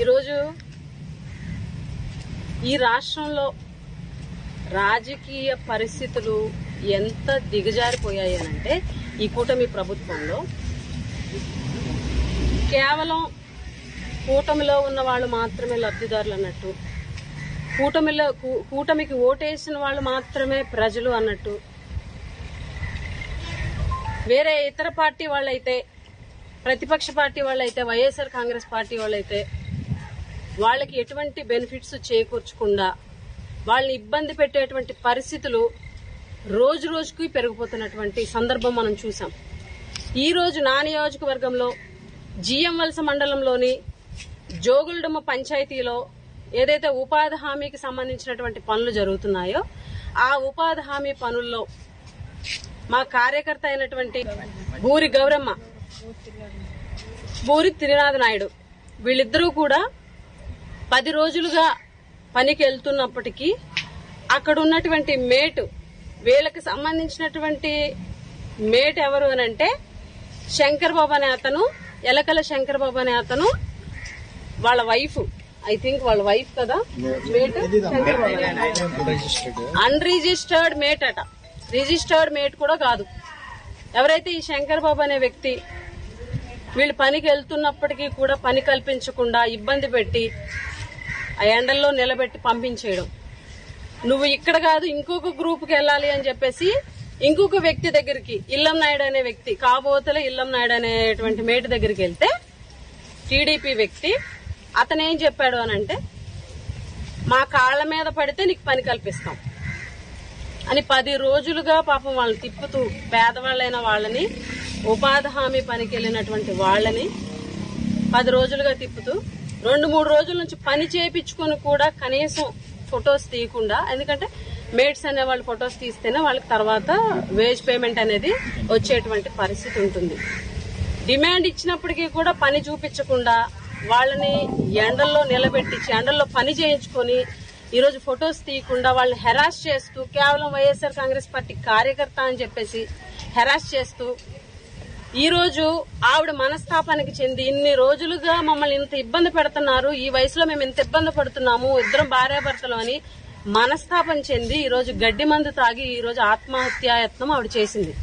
ఈరోజు ఈ రాష్ట్రంలో రాజకీయ పరిస్థితులు ఎంత దిగజారిపోయాయి అంటే ఈ కూటమి ప్రభుత్వంలో కేవలం కూటమిలో ఉన్న వాళ్ళు మాత్రమే లబ్ధిదారులు అన్నట్టు కూటమిలో కూటమికి ఓటేసిన వాళ్ళు మాత్రమే ప్రజలు అన్నట్టు వేరే ఇతర పార్టీ వాళ్ళైతే ప్రతిపక్ష పార్టీ వాళ్ళైతే వైఎస్ఆర్ కాంగ్రెస్ పార్టీ వాళ్ళైతే వాళ్ళకి ఎటువంటి బెనిఫిట్స్ చేకూర్చకుండా వాళ్ళని ఇబ్బంది పెట్టేటువంటి పరిస్థితులు రోజు రోజుకి పెరిగిపోతున్నటువంటి సందర్భం మనం చూసాం ఈ రోజు నా నియోజకవర్గంలో జిఎం వలస మండలంలోని జోగుల్డమ్మ పంచాయతీలో ఏదైతే ఉపాధి హామీకి సంబంధించినటువంటి పనులు జరుగుతున్నాయో ఆ ఉపాధి హామీ పనుల్లో మా కార్యకర్త అయినటువంటి బూరి గౌరమ్మ బూరి త్రినాథ నాయుడు వీళ్ళిద్దరూ కూడా పది రోజులుగా పనికి వెళ్తున్నప్పటికీ అక్కడ ఉన్నటువంటి మేటు వీళ్ళకి సంబంధించినటువంటి మేట్ ఎవరు అని అంటే శంకర్ బాబు అనే అతను ఎలకల శంకర్ బాబు అనే అతను వాళ్ళ వైఫ్ ఐ థింక్ వాళ్ళ వైఫ్ కదా? మేట్? శంకర్ అన్రిజిస్టర్డ్ మేట్ అట. రిజిస్టర్డ్ మేట్ కూడా కాదు. ఎవరైతే ఈ శంకర్ బాబు అనే వ్యక్తి వీళ్ళు పనికి వెళ్తున్నప్పటికీ కూడా పని కల్పించకుండా ఇబ్బంది పెట్టి ఆ ఎండల్లో నిలబెట్టి పంపించేయడం. నువ్వు ఇక్కడ కాదు ఇంకొక గ్రూప్కి వెళ్ళాలి అని చెప్పేసి ఇంకొక వ్యక్తి దగ్గరికి ఇల్లం నాయుడు అనే వ్యక్తి కాబోతల ఇల్లం నాయుడు అనేటువంటి మేటు దగ్గరికి వెళ్తే టీడీపీ వ్యక్తి అతను ఏం చెప్పాడు అని అంటే మా కాళ్ళ మీద పడితే నీకు పని కల్పిస్తాం. అని పది రోజులుగా పాపం వాళ్ళని తిప్పుతూ పేదవాళ్ళైన వాళ్ళని ఉపాధి హామీ పనికి వెళ్ళినటువంటి వాళ్ళని పది రోజులుగా తిప్పుతూ రెండు మూడు రోజుల నుంచి పని చేయించుకొని కూడా కనీసం ఫొటోస్ తీయకుండా ఎందుకంటే మేడ్స్ అనే వాళ్ళు ఫొటోస్ తీస్తేనే వాళ్ళకి తర్వాత వేజ్ పేమెంట్ అనేది వచ్చేటువంటి పరిస్థితి ఉంటుంది. డిమాండ్ ఇచ్చినప్పటికీ కూడా పని చూపించకుండా వాళ్ళని ఎండల్లో నిలబెట్టించి ఎండల్లో పని చేయించుకొని ఈరోజు ఫొటోస్ తీయకుండా వాళ్ళని హెరాస్ చేస్తూ కేవలం వైఎస్ఆర్ కాంగ్రెస్ పార్టీ కార్యకర్త అని చెప్పేసి హెరాస్ చేస్తూ ఈ రోజు ఆవిడ మనస్తాపానికి చెంది ఇన్ని రోజులుగా మమ్మల్ని ఇంత ఇబ్బంది పెడుతున్నారు. ఈ వయసులో మేము ఇంత ఇబ్బంది పడుతున్నాము. ఇద్దరం భార్యాభర్తలు అని మనస్తాపం చెంది ఈ రోజు గడ్డి మందు తాగి ఈ రోజు ఆత్మహత్యాయత్నం ఆవిడ చేసింది.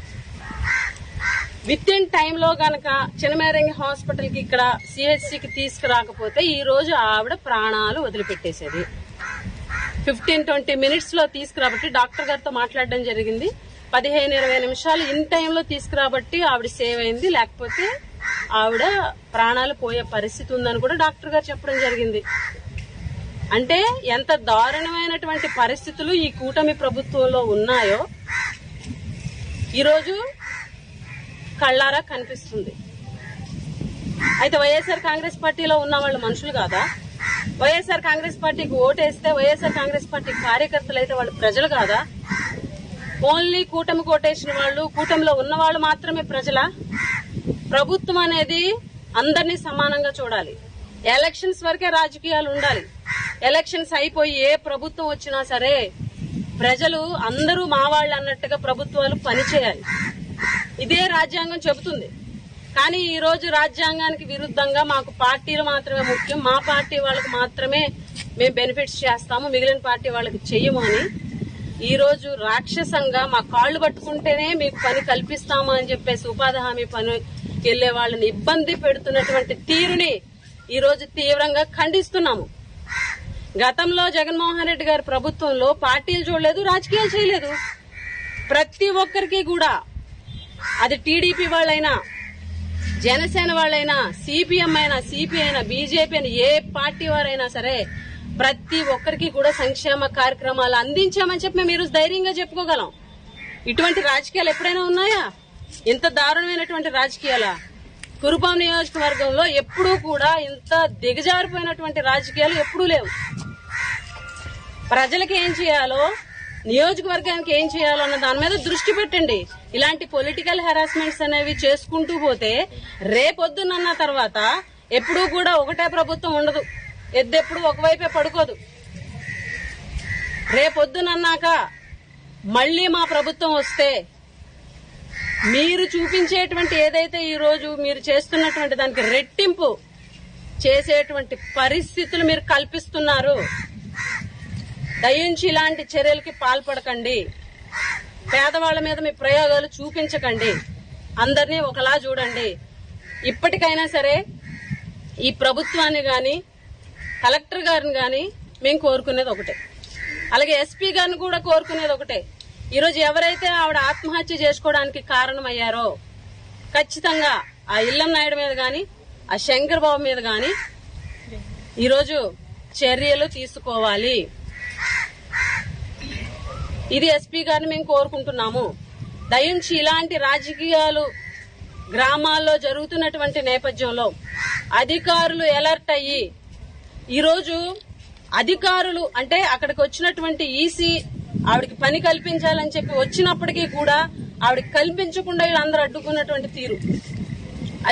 విత్ ఇన్ టైంలో గనక చినమేరంగి హాస్పిటల్కి ఇక్కడ సిహెచ్సికి తీసుకురాకపోతే ఈ రోజు ఆవిడ ప్రాణాలు వదిలిపెట్టేసేది. ఫిఫ్టీన్ ట్వంటీ మినిట్స్లో తీసుకురాబట్టి డాక్టర్ గారితో మాట్లాడడం జరిగింది. పదిహేను ఇరవై నిమిషాలు ఇన్ టైంలో తీసుకురాబట్టి ఆవిడ సేవ్ అయింది. లేకపోతే ఆవిడ ప్రాణాలు పోయే పరిస్థితి ఉందని కూడా డాక్టర్ గారు చెప్పడం జరిగింది. అంటే ఎంత దారుణమైనటువంటి పరిస్థితులు ఈ కూటమి ప్రభుత్వంలో ఉన్నాయో ఈరోజు కళ్ళారా కనిపిస్తుంది. అయితే వైఎస్ఆర్ కాంగ్రెస్ పార్టీలో ఉన్న వాళ్ళు మనుషులు కాదా? వైఎస్ఆర్ కాంగ్రెస్ పార్టీకి ఓటేస్తే వైఎస్ఆర్ కాంగ్రెస్ పార్టీ కార్యకర్తలు అయితే వాళ్ళు ప్రజలు కాదా? ఓన్లీ కూటమి కోటేసిన వాళ్ళు కూటమిలో ఉన్న వాళ్ళు మాత్రమే ప్రజల? ప్రభుత్వం అనేది అందరినీ సమానంగా చూడాలి. ఎలక్షన్స్ వరకే రాజకీయాలు ఉండాలి. ఎలక్షన్స్ అయిపోయి ఏ ప్రభుత్వం వచ్చినా సరే ప్రజలు అందరూ మా వాళ్ళు అన్నట్టుగా ప్రభుత్వాలు పనిచేయాలి. ఇదే రాజ్యాంగం చెబుతుంది. కానీ ఈ రోజు రాజ్యాంగానికి విరుద్ధంగా మాకు పార్టీలు మాత్రమే ముఖ్యం. మా పార్టీ వాళ్ళకు మాత్రమే మేము బెనిఫిట్స్ చేస్తాము. మిగిలిన పార్టీ వాళ్ళకి చెయ్యము అని ఈ రోజు రాక్షసంగా మా కాళ్ళు పట్టుకుంటేనే మీకు పని కల్పిస్తామా అని చెప్పేసి ఉపాధి హామీ పని వెళ్ళే వాళ్ళని ఇబ్బంది పెడుతున్నటువంటి తీరుని ఈ రోజు తీవ్రంగా ఖండిస్తున్నాము. గతంలో జగన్మోహన్ రెడ్డి గారి ప్రభుత్వంలో పార్టీలు చూడలేదు రాజకీయాలు చేయలేదు. ప్రతి ఒక్కరికి కూడా అది టీడీపీ వాళ్ళైనా జనసేన వాళ్ళైనా సిపిఎం అయినా సిపిఐ అయినా బీజేపీ అయినా ఏ పార్టీ వారైనా సరే ప్రతి ఒక్కరికి కూడా సంక్షేమ కార్యక్రమాలు అందించామని చెప్పి మేము ఈరోజు ధైర్యంగా చెప్పుకోగలం. ఇటువంటి రాజకీయాలు ఎప్పుడైనా ఉన్నాయా? ఇంత దారుణమైనటువంటి రాజకీయాలా? కురుపాం నియోజకవర్గంలో ఎప్పుడూ కూడా ఇంత దిగజారిపోయినటువంటి రాజకీయాలు ఎప్పుడూ లేవు. ప్రజలకు ఏం చేయాలో నియోజకవర్గానికి ఏం చేయాలో అన్న దాని మీద దృష్టి పెట్టండి. ఇలాంటి పొలిటికల్ హెరాస్మెంట్స్ అనేవి చేసుకుంటూ పోతే రేపొద్దునన్న తర్వాత ఎప్పుడూ కూడా ఒకటే ప్రభుత్వం ఉండదు. ఎద్దెప్పుడు ఒకవైపే పడుకోదు. రేపొద్దునన్నాక మళ్ళీ మా ప్రభుత్వం వస్తే మీరు చూపించేటువంటి ఏదైతే ఈరోజు మీరు చేస్తున్నటువంటి దానికి రెట్టింపు చేసేటువంటి పరిస్థితులు మీరు కల్పిస్తున్నారు దయించి ఇలాంటి చర్యలకి పాల్పడకండి. పేదవాళ్ళ మీద మీ ప్రయోగాలు చూపించకండి. అందరినీ ఒకలా చూడండి. ఇప్పటికైనా సరే ఈ ప్రభుత్వాన్ని కానీ కలెక్టర్ గారిని కానీ మేము కోరుకునేది ఒకటే. అలాగే ఎస్పీ గారిని కూడా కోరుకునేది ఒకటే. ఈరోజు ఎవరైతే ఆవిడ ఆత్మహత్య చేసుకోవడానికి కారణమయ్యారో ఖచ్చితంగా ఆ ఇల్లం నాయుడు మీద కానీ ఆ శంకర్ బాబు మీద కానీ ఈరోజు చర్యలు తీసుకోవాలి. ఇది ఎస్పీ గారిని మేము కోరుకుంటున్నాము. దయించి ఇలాంటి రాజకీయాలు గ్రామాల్లో జరుగుతున్నటువంటి నేపథ్యంలో అధికారులు ఎలర్ట్ అయ్యి ఈరోజు అధికారులు అంటే అక్కడికి వచ్చినటువంటి ఈసీ ఆవిడకి పని కల్పించాలని చెప్పి వచ్చినప్పటికీ కూడా ఆవిడకి కల్పించకుండా వీళ్ళందరూ అడ్డుకున్నటువంటి తీరు.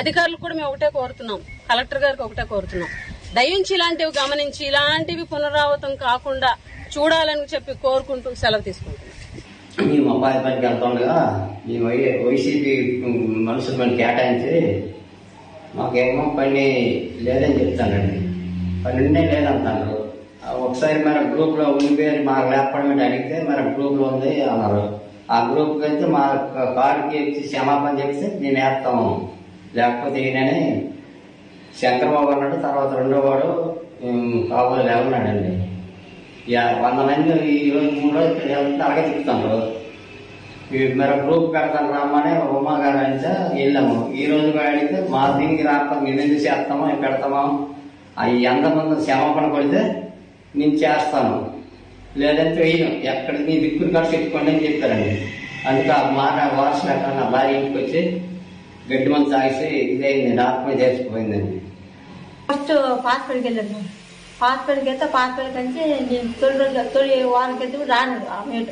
అధికారులు కూడా మేము ఒకటే కోరుతున్నాం. కలెక్టర్ గారికి ఒకటే కోరుతున్నాం. దయించి ఇలాంటివి గమనించి ఇలాంటివి పునరావృతం కాకుండా చూడాలని చెప్పి కోరుకుంటూ సెలవు తీసుకుంటున్నాం. మేము అబ్బాయి పనికి వెళ్తుండగా ఈ వైసీపీ మనుషులు మనం కేటాయించి మాకేమో పని లేదని చెప్తానండి. పని లేదంటారు ఒకసారి మన గ్రూప్లో ఉండిపోయి మాకు లేపడం అడిగితే మన గ్రూప్లో ఉంది అన్నారు. ఆ గ్రూప్ వెళ్తే మా కారుకి ఇచ్చి క్షమాపణ చెప్తే నేను వేస్తాము లేకపోతే ఈయనని శంకరబాబు అన్నాడు తర్వాత రెండో వాడు కాబోలు లేవన్నాడండి. వంద మంది ఈ రోజు మూడు రోజులు వెళ్తే అలాగే చెప్తాను మరి గ్రూప్ పెడతాను రమ్మని ఉమా గారు అంటే వెళ్ళాము. ఈ రోజు అడిగితే మా దీనికి రాకపోతే మేము ఎందుకు చేస్తామో మేము పెడతామో? అవి ఎంతమంది క్షమాపణ పడితే నేను చేస్తాను. లేదంటే వేయను ఎక్కడ నీ దిక్కులు ఖర్చు పెట్టుకోండి అని చెప్పారండి. అందుకే ఆ మాట వారసులు ఎక్కడ భార్య ఇంటికి వచ్చి గడ్డి మంది తాగేసి ఇదైంది ఆత్మ చేసిపోయిందండి ఫస్ట్ హాస్పిటల్కి వెళ్ళాను. హాస్పిటల్కి వెళ్తే హాస్పిటల్ నుంచి నేను తొలి రోజు తొలి వారానికి వెళ్తే రాను ఆ మేట.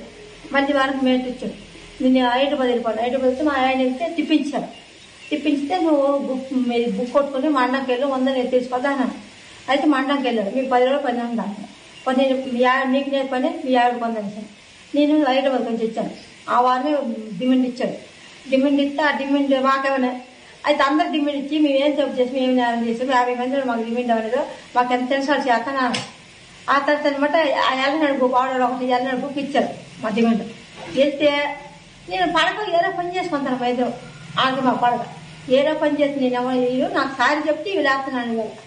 మంచి వారం మేట ఇచ్చాడు నేను హైదరాబాద్ వెళ్ళిపోయాను. హైదరాబాద్ వస్తే మా ఆయన వెళ్తే తిప్పించాను తిప్పించితే నువ్వు బుక్ మీరు బుక్ కొట్టుకుని మా అన్నకి వెళ్ళి వంద నేను అన్నాను అయితే మా వెళ్ళాడు మీకు పది రోజులు పని ఉందాను పదిహేను ఆవిడ నీకు నేను పని మీ ఆవిడ పొందాను నేను హైదరాబాద్ నుంచి వచ్చాను ఆ వారమే డిమాండ్ ఇచ్చాడు. డిమాండ్ ఇస్తే ఆ డిమాండ్ మాకేమైనా అయితే అందరు డిమాండ్ ఇచ్చి మేము ఏం తప్పు చేసి మేము న్యాయం చేసాము? యాభై మంది మాకు డిమాండ్ అవ్వలేదు. మాకు ఎంత తెలుసు చేస్తాను ఆ తర్వాత అనమాట ఆ ఎల్లనాడు బుక్ ఆర్డర్ ఒకటి ఎల్లనాడు బుక్ ఇచ్చారు మా డిమాండ్. ఇస్తే నేను పడక ఏదో పని చేసుకుంటాను వైద్యం ఆగి మా పడక. ఏదో పని చేసి నేను ఎవరు నాకు సారి చెప్తే ఇవి లేస్తున్నాను